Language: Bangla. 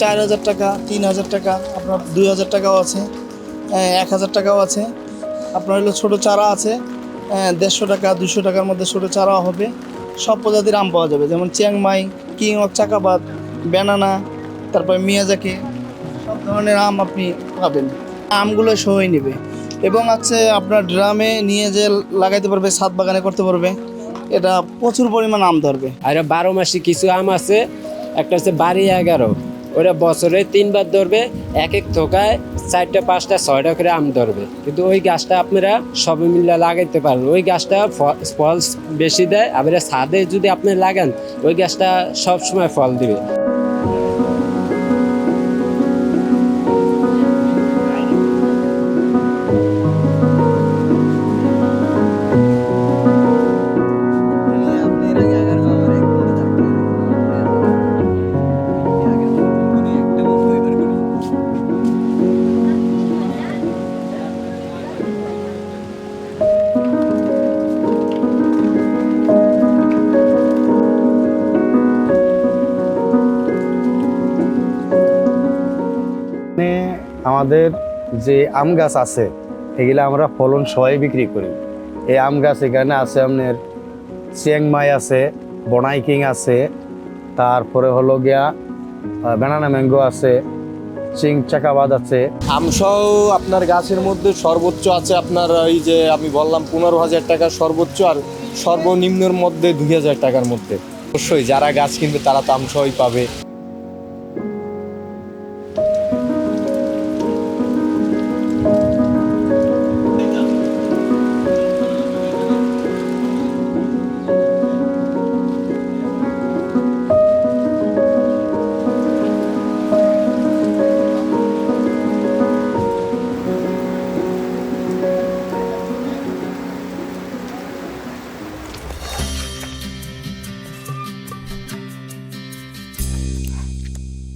চার হাজার টাকা তিন হাজার টাকা আপনার দুই হাজার টাকাও আছে আহ, এক হাজার টাকাও আছে। আপনার হলো ছোটো চারা আছে আহ, দেড়শো টাকা দুশো টাকার মধ্যে ছোটো চারাও হবে। সব প্রজাতির আম পাওয়া যাবে যেমন চিয়াংমাই কিং অফ চাকাবাদ ব্যানানা তারপরে মিয়াজাকি সব ধরনের আম আপনি পাবেন। আমগুলো সহই নেবে। এবং আছে আপনার ড্রামে নিয়ে যে লাগাইতে পারবে ছাদ বাগানে করতে পারবে এটা প্রচুর পরিমাণ আম ধরবে। আর বারো মাসে কিছু আম আছে একটা হচ্ছে বাড়ি এগারো। ওরা বছরে তিনবার ধরবে এক এক থোকায় চারটা, পাঁচটা, ছয়টা করে আম ধরবে। কিন্তু ওই গাছটা আপনারা সবে মিলে লাগাইতে পারেন ওই গাছটা ফল বেশি দেয়, আবার ছাদে যদি আপনি লাগান, ওই গাছটা সবসময় ফল দিবে। আমাদের যে আম গাছ আছে, এগুলো আমরা ফলন সবাই বিক্রি করি। এই আম গাছ এখানে আছে আপনার চিয়াংমাই আছে, বনাই কিং আছে, তারপরে হলো গিয়া ব্যানানা ম্যাঙ্গো আছে, চিং চাকাবাদ আছে। আমসহ আপনার গাছের মধ্যে সর্বোচ্চ আছে আপনার এই যে আমি বললাম পনেরো হাজার টাকা সর্বোচ্চ আর সর্বনিম্নের মধ্যে দুই হাজার টাকার মধ্যে। অবশ্যই যারা গাছ কিনবে তারা তো আমসহই পাবে।